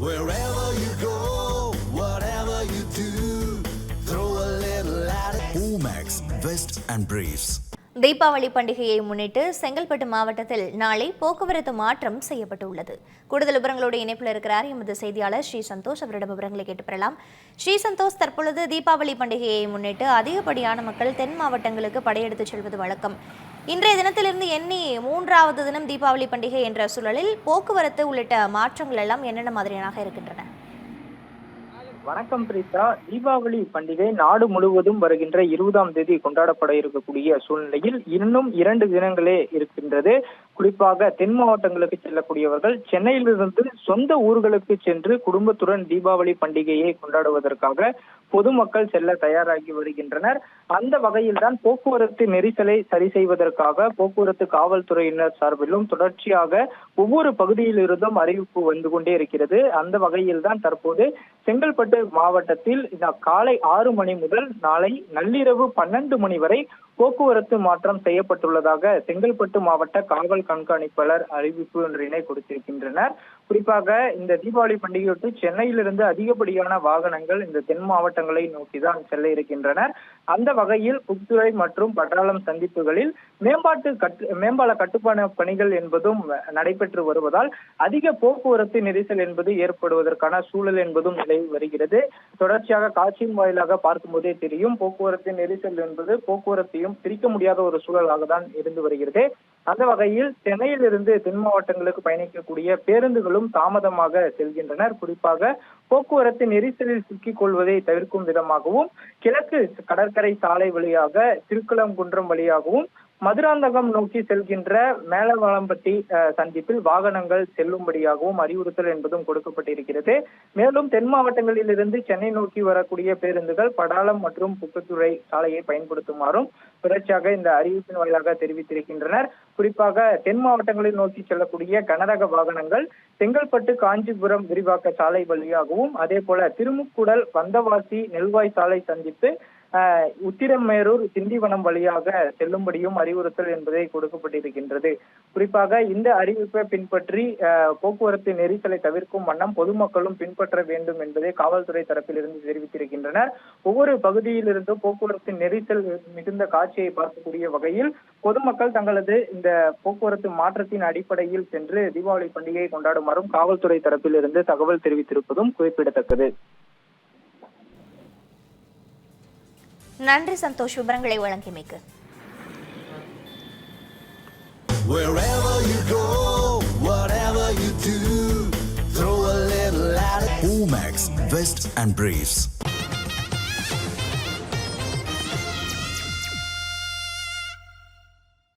Wherever you go, whatever you do, throw a little at it. Omax, Vest and Briefs. Deepavali பண்டிகையை முன்னிட்டு செங்கல்பட்டு மாவட்டத்தில் நாளை போக்குவரத்து மாற்றம் செய்யப்பட்டுள்ளது கூடுதல் விவரங்களோடு இணைப்பில் இருக்கிறார் எமது செய்தியாளர் ஸ்ரீ சந்தோஷ் அவரிடம் விவரங்களை கேட்டு பெறலாம் ஸ்ரீ சந்தோஷ் தற்பொழுது தீபாவளி பண்டிகையை முன்னிட்டு அதிகப்படியான மக்கள் தென் மாவட்டங்களுக்கு படையெடுத்துச் செல்வது வழக்கம் இன்றைய தினத்திலிருந்து எண்ணி மூன்றாவது தினம் தீபாவளி பண்டிகை என்ற சூழலில் போக்குவரத்து உள்ளிட்ட மாற்றங்கள் எல்லாம் என்னென்ன மாதிரியாக இருக்கின்றன? வணக்கம் பிரீதா தீபாவளி பண்டிகை நாடு முழுவதும் வருகின்ற இருபதாம் தேதி கொண்டாடப்பட இருக்கக்கூடிய சூழ்நிலையில் இன்னும் இரண்டு தினங்களே இருக்கின்றது. குறிப்பாக தென் மாவட்டங்களுக்கு செல்லக்கூடியவர்கள் சென்னையிலிருந்து சொந்த ஊர்களுக்கு சென்று குடும்பத்துடன் தீபாவளி பண்டிகையை கொண்டாடுவதற்காக பொதுமக்கள் செல்ல தயாராகி வருகின்றனர். அந்த வகையில் தான் போக்குவரத்து நெரிசலை சரி செய்வதற்காக போக்குவரத்து காவல்துறையினர் சார்பிலும் தொடர்ச்சியாக ஒவ்வொரு பகுதியிலிருந்தும் அறிவிப்பு வந்து கொண்டே இருக்கிறது. அந்த வகையில் தான் தற்போது செங்கல்பட்டு மாவட்டத்தில் இந்த காலை ஆறு மணி முதல் நாளை நள்ளிரவு பன்னெண்டு மணி வரை போக்குவரத்து மாற்றம் செய்யப்பட்டுள்ளதாக செங்கல்பட்டு மாவட்ட காவல் கண்காணிப்பாளர் அறிவிப்பு ஒன்றினை கொடுத்திருக்கின்றனர். குறிப்பாக இந்த தீபாவளி பண்டிகையொட்டு சென்னையிலிருந்து அதிகப்படியான வாகனங்கள் இந்த தென் மாவட்டங்களை நோக்கிதான் செல்ல இருக்கின்றனர். அந்த வகையில் புத்துறை மற்றும் பட்டாளம் சந்திப்புகளில் மேம்பாட்டு கட்டு மேம்பால கட்டுப்பாடு பணிகள் என்பதும் நடைபெற்று வருவதால் அதிக போக்குவரத்து நெரிசல் என்பது ஏற்படுவதற்கான சூழல் என்பதும் நிலவி வருகிறது. தொடர்ச்சியாக காட்சியின் வாயிலாக பார்க்கும்போதே தெரியும் போக்குவரத்து நெரிசல் என்பது போக்குவரத்தையும் பிரிக்க முடியாத ஒரு சூழலாக தான் இருந்து வருகிறது. அந்த வகையில் சென்னையிலிருந்து தென் மாவட்டங்களுக்கு பயணிக்கக்கூடிய பேருந்துகளும் தாமதமாக செல்கின்றனர். குறிப்பாக போக்குவரத்து நெரிசலில் சிக்கிக் கொள்வதை தவிர்க்கும் விதமாகவும் கிழக்கு கடற்கரை சாலை வழியாக திருக்குளங்குன்றம் வழியாகவும் மதுராந்தகம் நோக்கி செல்கின்ற மேலவாளம்பட்டி சந்திப்பில் வாகனங்கள் செல்லும்படியாகவும் அறிவுறுத்தல் என்பதும் கொடுக்கப்பட்டிருக்கிறது. மேலும் தென் மாவட்டங்களில் இருந்து சென்னை நோக்கி வரக்கூடிய பேருந்துகள் படாளம் மற்றும் புக்கத்துறை சாலையை பயன்படுத்துமாறும் தொடர்ச்சியாக இந்த அறிவிப்பின் வாயிலாக தெரிவித்திருக்கின்றனர். குறிப்பாக தென் மாவட்டங்களில் நோக்கி செல்லக்கூடிய கனரக வாகனங்கள் செங்கல்பட்டு காஞ்சிபுரம் விரிவாக்க சாலை வழியாகவும் அதே போல திருமுக்குடல் வந்தவாசி நெல்வாய் சாலை சந்திப்பு உத்திரமேரூர் திண்டிவனம் வழியாக செல்லும்படியும் அறிவுறுத்தல் என்பதை கொடுக்கப்பட்டிருக்கின்றது. குறிப்பாக இந்த அறிவிப்பை பின்பற்றி போக்குவரத்து நெரிசலை தவிர்க்கும் வண்ணம் பொதுமக்களும் பின்பற்ற வேண்டும் என்பதை காவல்துறை தரப்பிலிருந்து தெரிவித்திருக்கின்றனர். ஒவ்வொரு பகுதியிலிருந்தும் போக்குவரத்து நெரிசல் மிகுந்த காட்சியை பார்க்கக்கூடிய வகையில் பொதுமக்கள் தங்களது இந்த போக்குவரத்து மாற்றத்தின் அடிப்படையில் சென்று தீபாவளி பண்டிகையை கொண்டாடுமாறும் காவல்துறை தரப்பிலிருந்து தகவல் தெரிவித்திருப்பதும் குறிப்பிடத்தக்கது. நன்றி சந்தோஷ் விவரங்களை வழங்கியமைக்கு Wherever you go, whatever you do, throw a little at it. Omax, Vest and Briefs.